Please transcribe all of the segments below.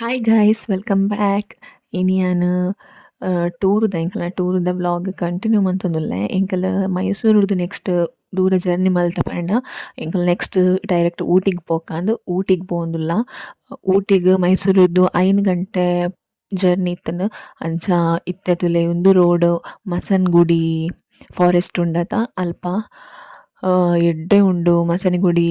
Hi guys welcome back ಇನಿ ಯಾನ್ ಟೂರ್ದ ಟೂರ್ ಟೂರ್ದ ವ್ಲಾಗ್ ಕಂಟಿನ್ಯೂ ಮಂತೊಂದುಲ್ಲೆ ಎಂಕಲ್ ಮೈಸೂರುದು ನೆಕ್ಸ್ಟ್ ದೂರ ಜರ್ನಿ ಮಲ್ತ ಪಂಡ ಎಂಕಲ್ ನೆಕ್ಸ್ಟ್ ಡೈರೆಕ್ಟ್ ಊಟಿಗ್ ಪೋಕಂದ್ ಊಟಿಗ್ ಪೋವೊಂದುಲ್ಲ ಊಟಿಗ್ ಮೈಸೂರುದು ಐನ್ ಗಂಟೆ ಜರ್ನಿ ಇತ್ತ್ಂಡ್ ಅಂಚ ಇತ್ತೆ ತುಲೆ ಉಂದು ರೋಡ್ ಮಸನ್ಗುಡಿ ಫಾರೆಸ್ಟ್ ಉಂಡತ ಅಲ್ಪ ಎಡ್ಡೆ ಉಂಡು ಮಸನಗುಡಿ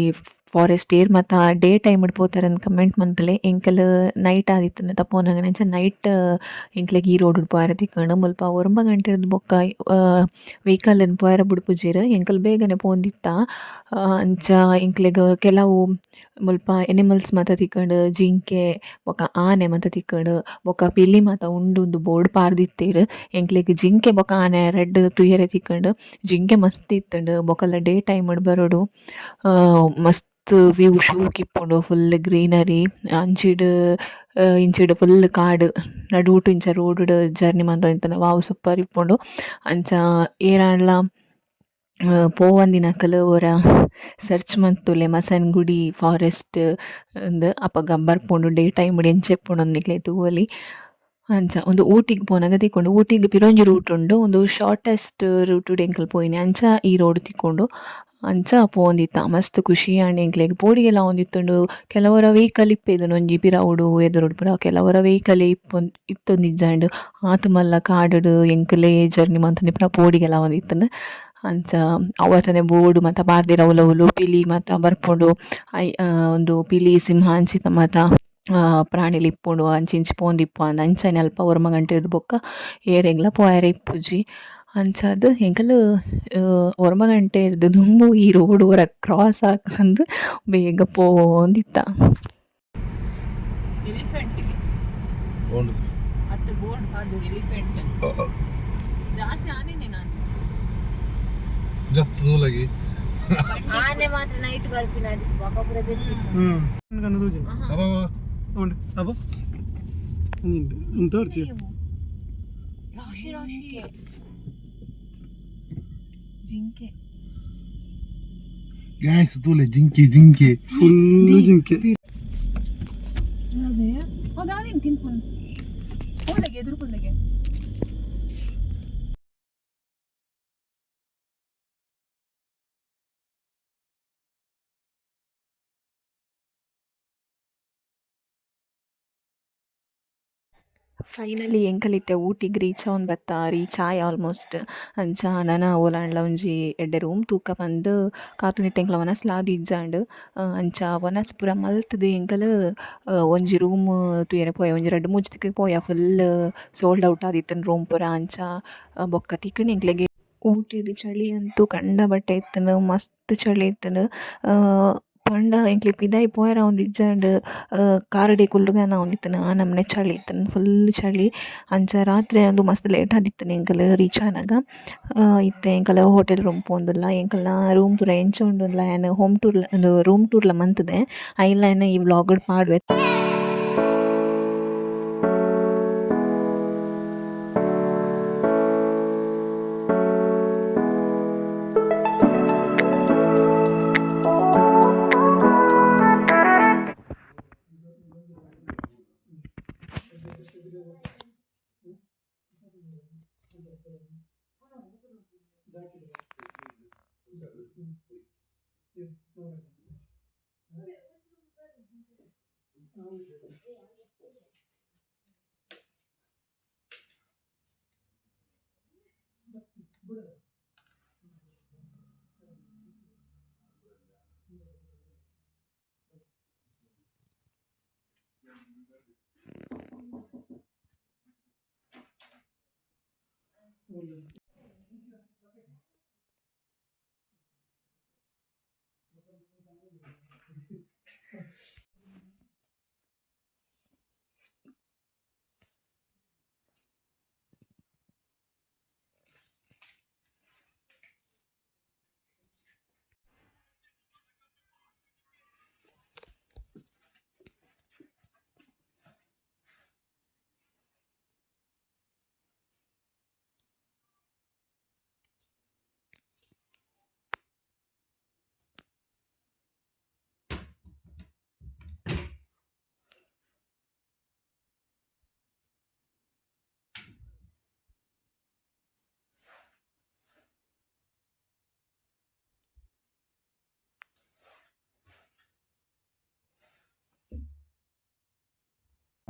ಫಾರೆಸ್ಟ್ ಏರ್ ಮಾತ ಡೇ ಟೈಮ್ಡ್ ಅಂದ್ ಕಮೆಂಟ್ ಮನ್ಪುಲೆ ಎಂಕಲ್ ನೈಟ್ ಆದಿತ್ತಂಡತ ನೆಂಚ ನೈಟ್ ಎಂಕ್ಲೆಗ್ ಈ ರೋಡ್ ಪೋಯರೆ ತಿಕ್ಕುಂಡು ಮುಲ್ಪ ಒರ್ಮ ಗಂಟೆರ್ದ್ ಬೊಕ್ಕ ವೆಹಿಕಲ್ ಪೋಯರೆ ಬುಡ್ಪುಜೆರ್ ಎಂಕಲ್ ಬೇಗನೆ ಪೋಂದಿತ್ತ ಅಂಚ ಎಂಕ್ಲೆಗ್ ಕೆಲವು ಮುಲ್ಪ ಎನಿಮಲ್ಸ್ ಮಾತ ತಿಕ್ಕುಂಡು, ಜಿಂಕೆ ಬೊಕ ಆನೆ ಮಾತ ತಿಕ್ಕುಂಡು ಬೊಕ ಪಿಲಿ ಮಾತ ಉಂಡುಂದು ಬೋರ್ಡ್ ಪಾರ್ದಿತ್ತೆರ್. ಎಂಕ್ಲೆಗ್ ಜಿಂಕೆ ಬೊಕ ಆನೆ ರೆಡ್ ತುಯ್ಯರೆ ತಿಕ್ಕುಂಡು, ಜಿಂಕೆ ಮಸ್ತ್ ಇತ್ತಂಡು ಬೊಕ್ಕಲ್ಲ ಡೇ ಟೈಮ್ ಬರೊಡು ಮಸ್ತ್ ವ್ಯೂ ಶೂ ಕಿಪ್ಪುಂಡು ಫುಲ್ ಗ್ರೀನರಿ ಅಂಚಿಡ್ ಇಂಚಿಡ್ ಫುಲ್ ಕಾಡು. ನಡೂಟ್ ಇಂಚ ರೋಡ್ ಜರ್ನಿ ಮಂತೊಂದಿತ್ತಂಡ ವಾವ್ ಸೂಪರ್ ಇಪ್ಪುಂಡು ಅಂಚ ಏರಾಂಡ್ಲ ಪೋವಂದಿನಕಲ್ ಒರ ಸರ್ಚ್ ಮಂತುಲೆ ಮಸನಗುಡಿ ಫಾರೆಸ್ಟ್ ಇಂದ್ ಅಪಗ ಬರ್ಪುಂಡು ಡೇ ಟೈಮ್ಡ್ ಎಂಚ ಇಪ್ಪುಂಡು ತೂವೊಲಿ ಅಂಚ ಒಂದು ಊಟಿಗ್ ಪೋನಗ ತಿಕ್ಕುಂಡು ಊಟಿಗ್ ಪಿರೊಂಜಿ ರೂಟ್ ಉಂಡು, ಒಂದು ಶಾರ್ಟೆಸ್ಟ್ ರೂಟ್ ಎಂಕಲ್ ಪೋಯಿನಿ. ಅಂಚ ಈ ರೋಡ್ ತಿಕ್ಕುಂಡು ಅಂಚ ಪೋಂದಿತ್ತ ಮಸ್ತ್ ಖುಷಿ ಆಂಡ್ ಎಂಕ್ಲೆಗ್ ಪೋಡಿಗೆಲ ಒಂದಿತ್ತುಂಡು ಕೆಲವರ ವೆಹಿಕಲ್ ಇಪ್ಪೆದುನು ಒಂಜಿ ಪಿರವುಡು ಎದುರುಡು ಪೂರ ಕೆಲವರ ವೆಹಿಕಲ್ ಇಪ್ಪೊಂದು ಇತ್ತೊಂದಿಜ್ಜಂಡು ಆತ್ ಮಲ್ಲ ಕಾಡುಡು, ಎಂಕಲೆ ಜರ್ನಿ ಮಂತೊಂದಿಪ್ಪುನ ಪೋಡಿಗೆಲ ಆವೊಂದಿತ್ತುಂಡು ಅಂಚ ಅವತ್ತನೆ ಬೋಡು ಮಾತ ಪಾಡ್ದೆರ್ ಉಲವುಲು, ಪಿಲಿ ಮಾತ ಬರ್ಪುಂಡು, ಐ ಒಂದು ಪಿಲಿ ಸಿಂಹ ಅಂಚಿತ ಮಾತ ಪ್ರಾಣಿಲಿ ಇಪ್ಪುಂಡು ಅಂಚಿ ಇಂಚಿ ಪೋಂದಿಪ್ಪು ಅಂದ ಅಂಚನೆ ಅಲ್ಪ ಒರ್ಮ ಗಂಟೆರ್ದ್ ಬೊಕ್ಕ, ಏರೆಗ್ಲ ಪೋಯರೆ ಇಪ್ಪುಜಿ ಅನ್ಸೋದು ಹೆಂಗಲು ಹೊರಮಗಂಟೆ ಇರ್ದು ದುಂಬು ಈ ರೋಡ್ ಹೊರ ಕ್ರಾಸ್ ಹಾಕೊಂಡು ಬೇಗ ಪೋಂದಿತ್ತ. ಜತ್ತೂಲಗಿ ಆನೆ ಮಾತ್ರ ನೈಟ್ ಬರ್ಪಿನ ಅದಕ್ಕೆ ಬಾಕಾಪುರ ಹ್ಮ್. ಕಣ್ಣು ದೂಜಿ. ಅಬ್ಬ ಉಂಡು ಅಬ್ಬ ಉಂಡು ತೋರ್ಚಿ. ರಾಶಿ ರಾಶಿ. ಜಿಂಕೆ ಗ್ಯಾಸ್ ತೂಲೆ ಜಿಂಕೆ ಜಿಂಕೆ ಫುಲ್ ಜಿಂಕೆ ಅದೇ ಅದಾದೇನು ತಿನ್ಕೊಂಡು ಹೋಲಗೆ ಎದುರು ಕೊಲ್ಲಗೆ ಫೈನಲಿ ಎಂಕಲ್ ಊಟಿಗೆ ರೀಚ್ ಅವ್ನು ಬತ್ತ ರೀಚ್ ಆಯ್ ಆಲ್ಮೋಸ್ಟ್ ಅಂಚ ನನ ಓಲಾಂಡ್ಲ ಒಂಜಿ ಎಡ್ಡೆ ರೂಮ್ ತೂಕ ಪಂದ್ ಕಾತು ಎಂಕ್ಲ ವನಸ್ ಲಾದ್ ಇಜ್ಜಾಂಡ್ ಅಂಚ ವನಸ್ ಪೂರ ಮಲ್ತುದು ಎಂಕಲ್ ಒಂಜಿ ರೂಮ್ ತೂಯರೆ ಪೋಯ, ಒಂಜಿ ರಡ್ಡ್ ಮೂಜಿ ತಿಕ್ಕಗ್ ಪೋಯ ಫುಲ್ ಸೋಲ್ಡ್ ಔಟ್ ಆದಿತ್ತನ್ ರೂಮ್ ಪೂರ, ಅಂಚ ಬೊಕ್ಕ ತಿಕ್ಕುಂಡು ಎಂಕ್ಲೆಗೆ. ಊಟಿಡ್ ಚಳಿ ಅಂತೂ ಕಂಡ ಬಟ್ಟೆ ಇತ್ತುಂಡು ಮಸ್ತ್ ಚಳಿ ಇತ್ತುಂಡು ಪಂಡ ಎಂಕ್ಲೆಗ್ ಪಿದಾಯಿ ಪೋಯರೆ ഇജ്ജാണ്ട് ಕಾರುಡೆ ಕುಲ್ಲುಗನ ಇತ್ತನ ನಮ್ಮನೆ ಚಳಿ ಇತ್ತನ ಫುಲ್ ಚಳಿ ಅಂಚ ರಾತ್ರಿ ಅಂದು ಮಸ್ತ್ ಲೇಟ್ ಆದಿತ್ತನ ಎಂಕಲ್ ರೀಚ್ ಆನಗ. ಇತ್ತೆ ಎಂಕಲ್ ಹೋಟೆಲ್ ರೂಮ್ ಪೋವೊಂದುಲ್ಲ ಎಂಕಲ್ನ ರೂಮ್ ಪೂರ ಎಂಚ ಉಂಡುಂಡ್ಲ ಆಯನ್ ಹೋಮ್ ಟೂರ್ ರೂಮ್ ಟೂರ್ಲ ಐ ಐನ್ಲ ಈ ಬ್ಲಾಗ್ ಪಾಡ್ವೆ Buddha.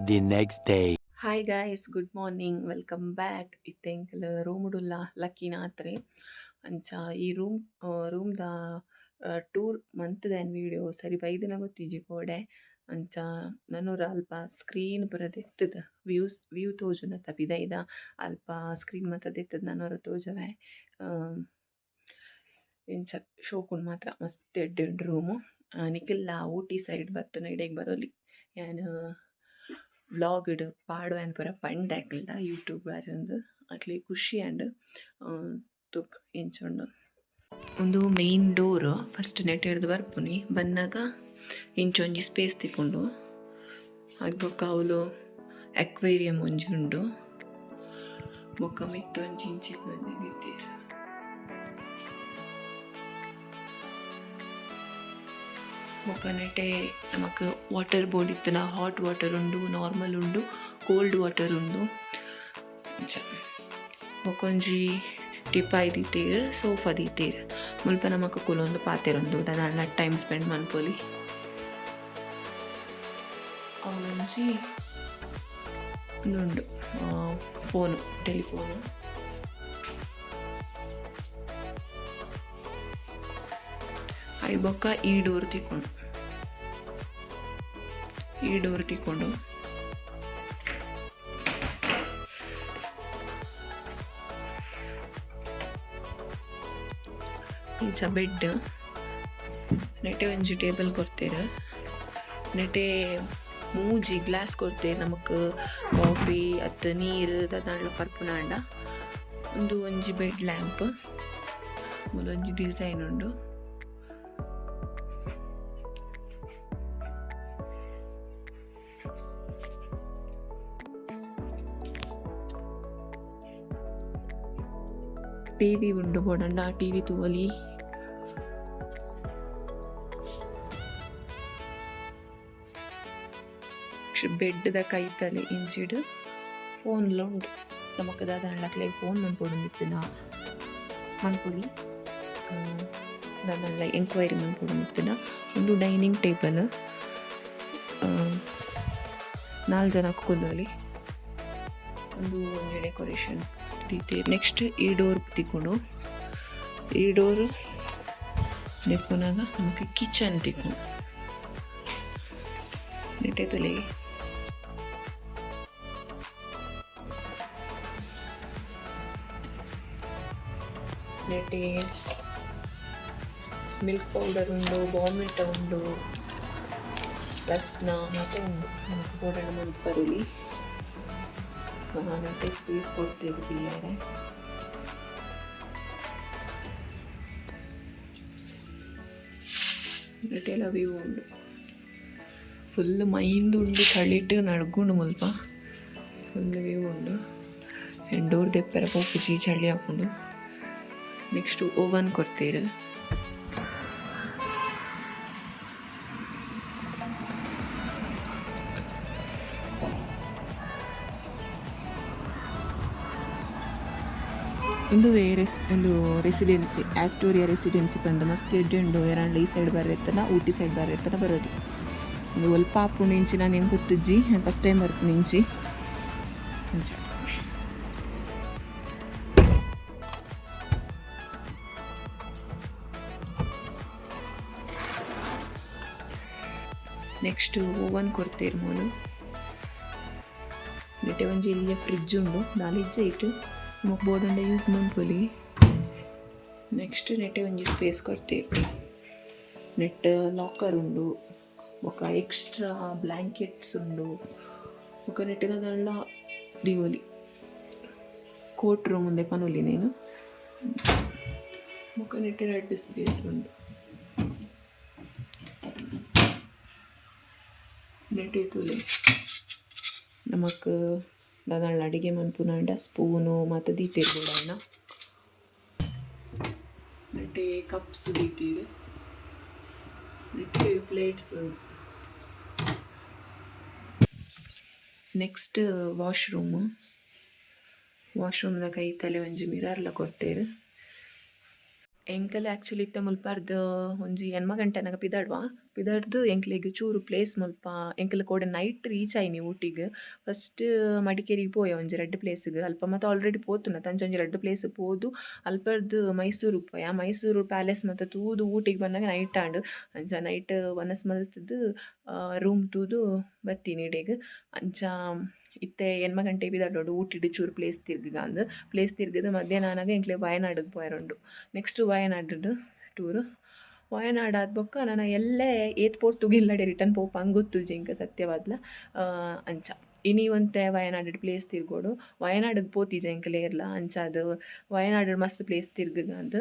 The next day hi guys good morning welcome back ಇತ್ತೆಂಕಲ್ ರೂಮುಡುಲ್ಲ ಲಕ್ಕಿನಾತ್ರೆ ಅಂಚ ಈ ರೂಮ್ ರೂಮ್ದ ಟೂರ್ ಮಂತ್ದೆನ್ ವಿಡಿಯೋ ಸರಿ ಬೈದಿನ ಗೊತ್ತಿಜಿ ಕೋಡೆ. ಅಂಚ ನನ್ನೂರ ಅಲ್ಪ ಸ್ಕ್ರೀನ್ ಪೂರ ವ್ಯೂಸ್ ವ್ಯೂ ತೋಜುನತ ಪಿದೈದ ಅಲ್ಪ ಸ್ಕ್ರೀನ್ ಮತ್ತದೆತ್ತದ ದೆತ್ತದ ನನ್ನೂರ ತೋಜವೆ. ಇಂಚ ಶೋಕುನ್ ಮಾತ್ರ ಮಸ್ತ್ ಎಡ್ಡೆಡ್ ರೂಮು ನಿಖಿಲ್ಲ ಊಟಿ ಸೈಡ್ ಬರ್ತನ ಇಡೆಗ್ ಬರೋಲಿ. ಯಾನ್ ವ್ಲಾಗ್ಡ್ ಪಾಡುವೆನ್ ಪೂರ ಪಂಡ್ ಆಕಲ್ದ ಯೂಟ್ಯೂಬ್ ಬಾರಿಂದು ಅಕ್ಲೆ ಖುಷಿ ಆಂಡ್ ತೂಕ ಇಂಚುಂಡು ಒಂದು ಮೇನ್ ಡೋರ್ ಫಸ್ಟ್ ನೆಟ್ ಹಿಡಿದು ಬರ್ಪುನಿ ಬಂದಾಗ ಇಂಚೊಂಜಿ ಸ್ಪೇಸ್ ತಿಕ್ಕೊಂಡು ಅದು ಬೊಕ್ಕ ಅವಳು ಅಕ್ವೇರಿಯಂ ಒಂಜಿ ಉಂಡು ಬೊಕ್ಕ ಮಿತ್ತೊಂಜಿ ಇಂಚಿ ಬಂದಿದ್ದೀರ ಬೊಕ್ಕ നമുക്ക് ಇತ್ತನ ಹಾಟ್ ವಾಟರ್ ಉಂಡು ನಾರ್ಮಲ್ ಉಂಡು ಕೋಲ್ಡ್ ವಾಟರ್ ಉಂಡು. ಅಂಚ ಬೊಕೊಂಜಿ ಟಿಪಾಯ್ ದೀತೇರ್ ಸೋಫಾ ದೀತೇರ್ ಮುಲ್ಪ ನಮಕ್ ಕುಲೊಂದು ಪಾತೆರೊಂದು ದಾದಾಂಡ್ಲ ಟೈಮ್ ಸ್ಪೆಂಡ್ ಮನ್ಪೊಲಿ. ಅವೊಂಜಿ ಉಂಡು ಫೋನು ಟೆಲಿಫೋನು ಐ ಬೊಕ್ಕ ಈ ಡೋರ್ ತಿಕ್ಕೊಂಡು. ಈ ಡೋರ್ ತಿಕ್ಕೊಂಡು ಈಚ ಬೆಡ್ ನೆಟೆ ಒಂಜಿ ಟೇಬಲ್ ಕೊಡ್ತೀರ? ನೆಟೆ ಮೂಜಿ ಗ್ಲಾಸ್ ಕೊಡ್ತೀರ ನಮಕ್ ಕಾಫಿ, ಅತ್ತ ನೀರು ಪರ್ಪುನ ಪರ್ಪುನಾಂಡ ಒಂದು ಒಂಜಿ ಬೆಡ್ ಲ್ಯಾಂಪ್ ಒಂಜಿ ಡಿಸೈನ್ ಉಂಡು. ಟಿವಿ ಉಂಡು ಬೋಡಂಡ ಟಿವಿ ದ ಬೆಡ್ದ ಕೈತಲೆ ಇಂಚಿಡ್, ಫೋನ್ಲ ಉಂಡು ನಮಕ್ ದಾದಾಂಡ್ಲಕ್ಲೆ ಫೋನ್ ಮನ್ಪೊಡು ನಿತ್ತಿನ ಮನ್ಪೊಲಿ ದಾದಾಂಡ್ಲ ಎಂಕ್ವೈರಿ ಮನ್ಪೊಡು ನಿತ್ತಿನ ಒಂದು ಡೈನಿಂಗ್ ಟೇಬಲ್ ನಾಲ್ಕು ಜನ ಕುಲ್ಲೋಲಿ. ಒಂದು ಒಂಜಿ ಡೆಕೋರೇಷನ್ ದೀತೆ ನೆಕ್ಸ್ಟ್ ಈ ಡೋರ್ ತಿಕ್ಕೊಂಡು, ಈ ಡೋರ್ ದೆಪ್ಪುನಾಗ ನಮಗೆ ಕಿಚನ್ ತಿಕ್ಕೊಂಡು. ನೆಟ್ಟೆ ತೊಲೆಗೆ ನೆಟ್ಟೆ. ಮಿಲ್ಕ್ ಪೌಡರ್ ಉಂಡು ಬಾಮಿಟ ಉಂಡು ರಸ್ನ ಮತ್ತೆ ಉಂಡು ನಮಗೆ ಬೋಡಣ ಮಂತ್ ನಟ್ಟೆ ಸ್ಪೇಸ್ ಕೊಡ್ತೇವೆ ರಿಟೇಲ್ ನೆಟ್ಟೆಲ್ಲ ವ್ಯೂ ಉಂಡು ಫುಲ್ ಮೈಂದು ಉಂಡು, ಚಳಿಟ್ಟು ನಡ್ಗುಂಡು ಮುಲ್ಪ. ಫುಲ್ ವ್ಯೂ ಉಂಡು. ಎಂಡೋರ್ ದೆಪ್ಪರ ಪೋಪುಜಿ ಚಳಿ ಹಾಕೊಂಡು. ನೆಕ್ಸ್ಟ್ ಓವನ್ ಕೊಡ್ತೇರು. ಒಂದು ಬೇರೆ ಒಂದು ರೆಸಿಡೆನ್ಸಿ ಆಸ್ಟೋರಿಯಾ ರೆಸಿಡೆನ್ಸಿ ಬಂದು ಮಸ್ತ್ ಎಡ್ಡೆ ಉಂಡು ಎರಾಂಡ್ಲ ಈ ಸೈಡ್ ಬರತ್ತನ ಊಟಿ ಸೈಡ್ ಬರತ್ತನ ಬರೋದು ಒಂದು ಒಲ್ಪ ಆಪುಂಡು ಇಂಚಿ ನಾನು ಹೆಂಗೆ ಗೊತ್ತಿಜ್ಜಿ ನಾನು ಫಸ್ಟ್ ಟೈಮ್ ಬರ್ತೀನಿ ಇಂಚಿ ಅಂಚ ನೆಕ್ಸ್ಟ್ ಓವನ್ ಕೊಡ್ತೇರು ಮೋನು ನೆಟ್ಟೆ ಒಂಜಿ ಇಲ್ಲಿಯ ಫ್ರಿಡ್ಜ್ ಉಂಡು ನಾಲಿಜ್ಜೆ ಇಟ್ಟು ನಮಕ್ ಬೋರ್ಡುಂಡ ಯೂಸ್ ಮನ್ಪೊಲಿ ನೆಕ್ಸ್ಟ್ ನೆಟ್ಟೆ ಒಂಜಿ ಸ್ಪೇಸ್ ಕೊಡ್ತೇವೆ ನೆಟ್ ಲಾಕರ್ ಉಂಡು ಬೊಕ ಎಕ್ಸ್ಟ್ರಾ ಬ್ಲ್ಯಾಂಕೆಟ್ಸ್ ಉಂಡು ಬೊಕ ನೆಟ್ಟಿನ ದಂಡ ದಿವೋಲಿ ಕೋಟ್ ರೂಮ್ ಮುಂದೆ ಪನೊಲಿ ನೀನು ಬೊಕ ನೆಟ್ಟೆ ರೆಡ್ ಸ್ಪೇಸ್ ಉಂಡು ನೆಟ್ಟೆ ತುಲೆ ನಮಕ್ ದಾದಾಂಡ್ಲ ಅಡಿಗೆ ಮನ್ಪುನಾಂಡ ಸ್ಪೂನು ಮತ್ತು ದೀತೇರು ಬೋಡಣ್ಣ. ನೆಟ್ಟೆ ಕಪ್ಸ್ ದೀತಿರು. ನೆಟ್ಟೆ ಪ್ಲೇಟ್ಸ್ ನೆಕ್ಸ್ಟ್ ವಾಶ್ರೂಮ್ ವಾಶ್ರೂಮ್ನ ಕೈ ತಲೆ ಒಂಜಿ ಮಿರರ್ಲ ಕೊಡ್ತೇರು. ಎಂಕಲ್ ಆ್ಯಕ್ಚುಲಿ ಇತ್ತ ಮುಲ್ಪಾರ್ದು ಒಂಜಿ ಎನ್ಮ ಗಂಟೆನಾಗ ಪಿದಾಡ್ವಾ. ಪಿದಡ್ದು ಎಂಕ್ಲೆಗ್ ಚೂರು ಪ್ಲೇಸ್ ಮುಲ್ಪ, ಎಂಕಲ್ ಕೋಡೆ ನೈಟ್ ರೀಚ್ ಆಯ್ನಿ ಊಟಿಗೆ. ಫಸ್ಟ್ ಮಡಿಕೇರಿಗೆ ಪೋಯ ಒಂಜಿ ರೆಡ್ ಪ್ಲೇಸ್ಗೆ ಅಲ್ಪ ಮಾತ ಆಲ್ರೆಡಿ ಪೋತುನ ಅಂಚ ಒಂಜಿ ರಡ್ಡ್ ಪ್ಲೇಸ್ ಪೋದು. ಅಲ್ಪರ್ದು ಮೈಸೂರು ಪೋಯ. ಮೈಸೂರು ಪ್ಯಾಲೇಸ್ ಮತ್ತು ತೂದು ಊಟಿಗೆ ಬಂದಾಗ ನೈಟ್ ಆಂಡು ಅಂಚ ನೈಟ್ ವನಸ್ ಮಲ್ತದ್ದು ರೂಮ್ ತೂದು ಬತ್ತೀನಿ ಇಡೀಗ ಅಂಚ ಇತ್ತೆ ಎನ್ಮ ಗಂಟೆ ಬಿದಾಡೋಡು ಊಟಿಡ್ ಚೂರು ಪ್ಲೇಸ್ ತಿರ್ಗಿಗ ಅಂದ್ ಪ್ಲೇಸ್ ತಿರ್ಗಿದ ಮಧ್ಯಾಹ್ನ ಆನಾಗ ಎಂಕ್ಲೆ ವಯನಾಡಿಗೆ ಪೋಯರೊಂಡು ನೆಕ್ಸ್ಟ್ ವಯನಾಡು ಟೂರ್. ವಯನಾಡ್ ಆದ ಬೊಕ್ಕ ನಾನು ಎಲ್ಲೇ ಏತ್ ಪೋರ್ತುಗ್ ತುಗಿಲ್ಲಡೆ ರಿಟರ್ನ್ ಪೋಪಂಗ್ ಗೊತ್ತು ಜಿಂಕ ಸತ್ಯವಾದ್ಲ. ಅಂಚ. ಇನಿ ಒಂತೆ ವಯನಾಡ್ ಪ್ಲೇಸ್ ತಿರ್ಗೋಡು. ವಯನಾಡಿಗೆ ಪೋತಿಜ ಇಂಕ ಲೇರ್ಲ ಅಂಚ ಅದು ವಯನಾಡ್ ಮಸ್ತ್ ಪ್ಲೇಸ್ ತಿರ್ಗದ ಅಂದ್.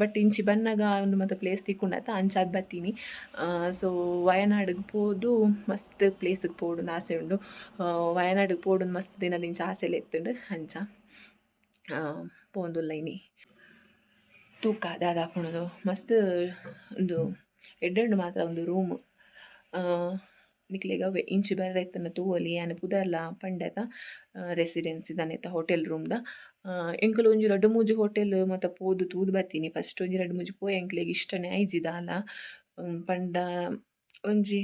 ಬಟ್ ಇಂಚಿ ಬನ್ನಗ ಒಂದು ಮತ್ತೆ ಪ್ಲೇಸ್ ತಿಕ್ಕೊಂಡಾತ ಅಂಚ ಅದು ಬತ್ತೀನಿ. ಸೊ ವಯನಾಡಿಗೆ ಪೋದು ಮಸ್ತ್ ಪ್ಲೇಸಿಗೆ ಪೋಡು ಆಸೆ ಉಂಡು. ವಯನಾಡ್ ವಯನಾಡಿಗೆ ಪೋಡು ಮಸ್ತ್ ದಿನ ಇಂಚ ಆಸೆಲೆ ಎತ್ತುಂಡು ಅಂಚ. ಲೈನಿ ಇನಿ. ತೂಕ ದಾದಾಪುಣದು ಮಸ್ತ್ ಒಂದು ಎಡ್ಡೆಂಡು ಮಾತ್ರ ಒಂದು ರೂಮ್ ನಿಕ್ಲೆಗ ಇಂಚಿ ಬರ್ರೆ ಇತ್ತನ ತೂವಲಿ ಆನೆ ಪುದರ್ಲ ಪಂಡೆತ ರೆಸಿಡೆನ್ಸಿ ದನೆತ ಹೋಟೆಲ್ ರೂಮ್ದ ಎಂಕಲು ಒಂಜಿ ರಡ್ಡ್ ಮೂಜಿ ಹೋಟೆಲ್ ಮಾತ ಪೋದು ತೂದು ಬತ್ತೀನಿ. ಫಸ್ಟ್ ಒಂಜಿ ರಡ್ಡ್ ಮೂಜಿ ಪೋಯ ಎಂಕ್ಲೆಗೆ ಇಷ್ಟನೆ ಆಯ್ಜಿ ದಾಲ ಪಂಡ, ಒಂಜಿ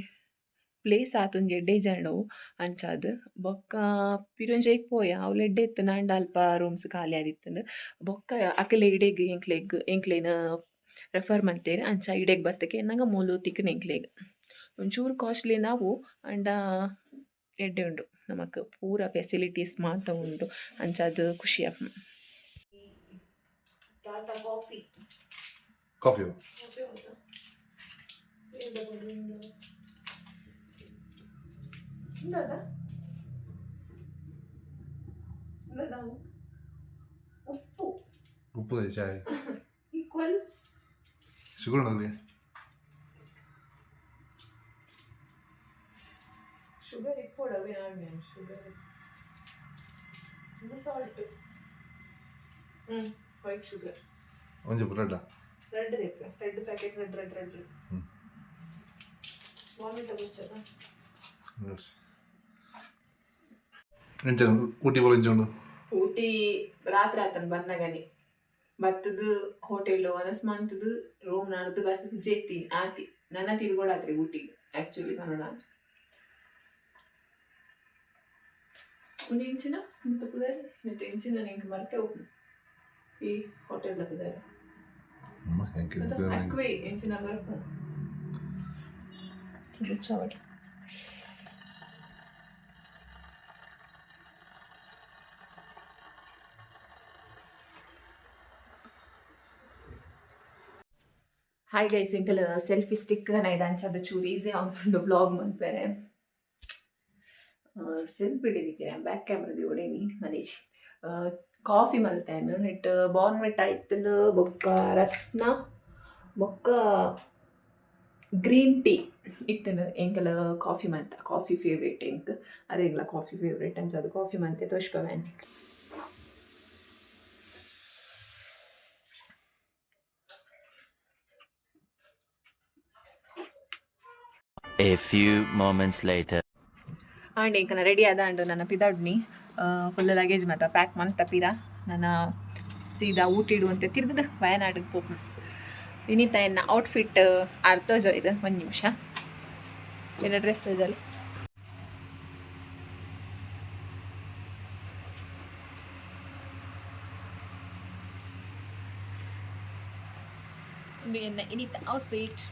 ಪ್ಲೇಸ್ ಎಡ್ಡೆ ಜನವು ಅಂಚಾದ್. ಬೊಕ್ಕ ಪಿರೊಂಜೈಕ್ ಪೋಯ ಅವ್ಲು ಎಡ್ಡೆ ಇತ್ತು ನಾಂಡ ಅಲ್ಪ ರೂಮ್ಸ್ ಖಾಲಿ ಆದಿತ್ತು ಬೊಕ್ಕ ಅಕಲೆ ಇಡೆಗ್ ಎಂಕ್ಲೆಗ್ ಎಂಕ್ಲೇನ ರೆಫರ್ ಮಂತೆರ್ ಅಂಚ ಇಡೆಗ್ ಬತ್ತಕ್ಕೆ ನಂಗ ಮೂಲು ತಿಕ್ಕನ ಎಂಕ್ಲೆಗ್ ಒಂಚೂರು ಕಾಸ್ಟ್ಲಿ ನಾವು ಅಂಡ ಎಡ್ಡೆ ಉಂಡು. ನಮಕ್ ಪೂರ ಫೆಸಿಲಿಟೀಸ್ ಮಾತ ಉಂಡು. ಅಂಚಾದ್ ಖುಷಿ ಆಪುಂಡು ಕಾಫಿ. ಕಾಫಿ ಕಾಫಿ ಉಪ್ಪು ಉಪ್ಪು ಚಾಯ್ ಈಕ್ವಲ್ ಸಿಗೋಣಲ್ಲಿ ಶುಗರ್ ಇಕ್ಕೊಡವೆ ನಾನು ಶುಗರ್ ಸಾಲ್ಟ್ ಹ್ಞೂ ವೈಟ್ ಶುಗರ್ ಒಂಜಿ ಬ್ರೆಡ್ ರೆಡ್ ಬೇಕು red packet red red red ಹ್ಮ್. ವಾಮಿಟ ಬುಚ್ಚದ ಎಂಚ ಊಟಿ ಬೋಲ ಎಂಚ ಊಟಿ ರಾತ್ರಿ ಆತನ್ ಬನ್ನಗನಿ. ಬತ್ತದು ಹೋಟೆಲ್ ಒನಸ್ ಮಂತದು ರೂಮ್ ನಡ್ದು ಬತ್ತದು ಜೇತಿ ಆತಿ. ನನ್ನ ತಿರ್ಗೋಡಾತ್ರಿ ಊಟಿಗೆ ಆಕ್ಚುಲಿ ಕನ್ನಡ. ಇಂಚಿನ ಮತ್ತು ಪುದಾರ? ಮತ್ತು ಇಂಚಿನ ನಿಂಗೆ ಮರ್ತೆ ಹೋಗ್ನು. ಈ ಹೋಟೆಲ್ ಪುದಾರ. ಅಕ್ವೆ ಇಂಚಿನ ಬರ್ಕು ಚವಟ ಹಾಯ್ ಗೈಸ್ ಎಂಕಲ್ ಸೆಲ್ಫಿ ಸ್ಟಿಕ್ ನೈದು ಅಂಚದ ಚೂರು ಈಸಿ ಒಂದು ಬ್ಲಾಗ್ ಮಲ್ಪೇರೆ ಸೆಲ್ಫಿ ಹಿಡಿದಿದ್ದೀರ ಬ್ಯಾಕ್ ಕ್ಯಾಮ್ರದಿ ಒಡೇನಿ ಮನೀಜ್ ಕಾಫಿ ಮಲ್ತೇನು ನೆಟ್ ಬಾರ್ನ್ಮೆಟ್ ಆಯ್ತಲು ಬೊಕ್ಕ ರಸ್ನ ಬೊಕ್ಕ ಗ್ರೀನ್ ಟೀ ಇತ್ತನು ಎಂಕಲ ಕಾಫಿ ಮಂತ ಕಾಫಿ ಫೇವ್ರೇಟ್ ಎಂಕ್ ಅದೇಂಗ್ಲ ಕಾಫಿ ಫೇವ್ರೇಟ್ ಅಂಚ ಅದು ಕಾಫಿ ಮಂತೆ ತೋಷ್ಪವ್ಯಾನ್ A few moments later. And ಇಂಕನ ready ಆದ ಅಂಡು ನನ್ನ ಪಿದಾಡ್ನಿ. ಫುಲ್ ಲಗೇಜ್ ಮಾತ ಪ್ಯಾಕ್ ಮಂತ ಪಿರ ನನ್ನ ಸೀದಾ ಊಟಿಡುವಂತೆ ತಿರ್ಗದು ವಯನಾಡಿಗೆ ಪೋಪ್ ಇನ್ನಿತ ಎನ್ನ ಔಟ್ಫಿಟ್ ಅರ್ಥೋಜ ಇದು ಒಂದು ನಿಮಿಷ. ಏನ ಡ್ರೆಸ್ ಜೊಲಿ? ಒಂದು ಎನ್ನ ಇನ್ನಿತ ಔಟ್ಫಿಟ್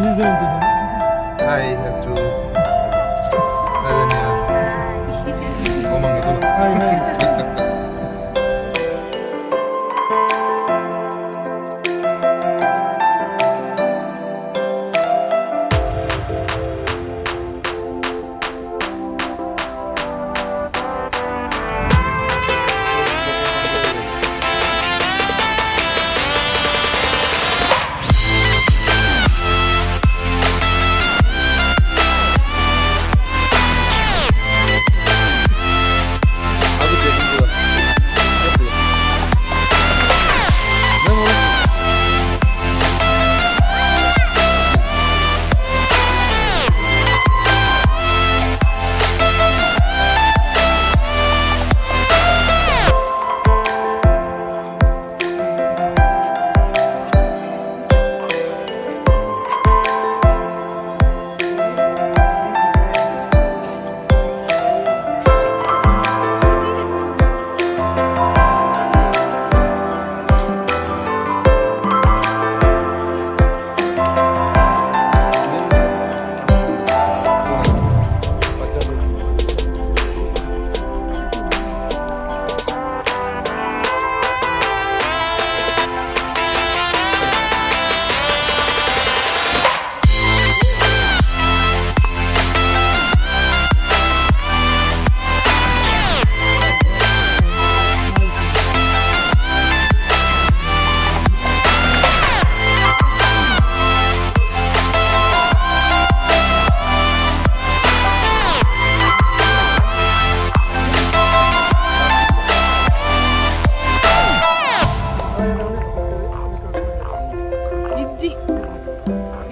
ಈಸಿ ಅಂತಿದೆ ಹಾಯ್ ಅಚ್ಚು ಅದನ್ನೇ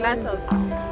Glass us.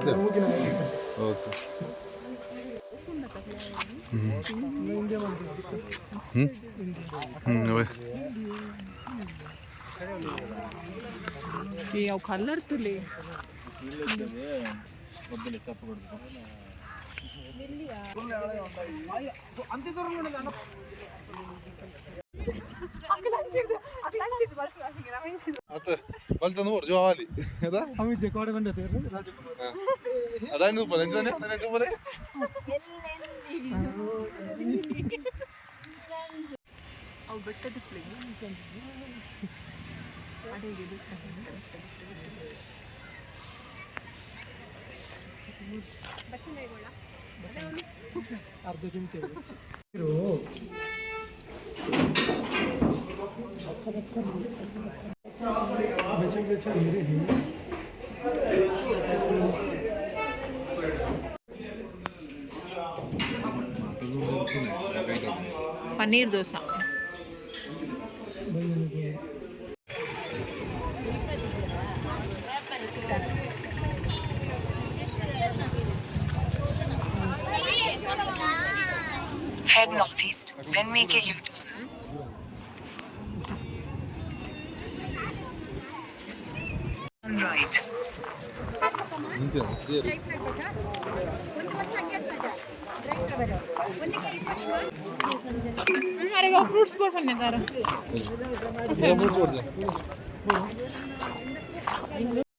ಅಂತ. ಅದೇ, ಅದು ಮುಗಿನ ಆಗಿದೆ. ಓಕೆ ಇಂಡಿಯಾ ಮಾಡ್ತಿದ್ದೆ. ಹ್ಞೂ ಅವೇ ಅವು ಕಲರ್ ತುಲಿ ಮತ್ತೆ ಬಲ್ತಂದು ಬರ್ಜು ಹಾಲಿ ಅದಾ ಅಮಿತ್ ಕೋಡೆ ಬಂದೈತೆ paneer Head northeast, then make a U-turn. Right. Então, अरे वो फ्रूट्स बोर्ड बनने जा रहा है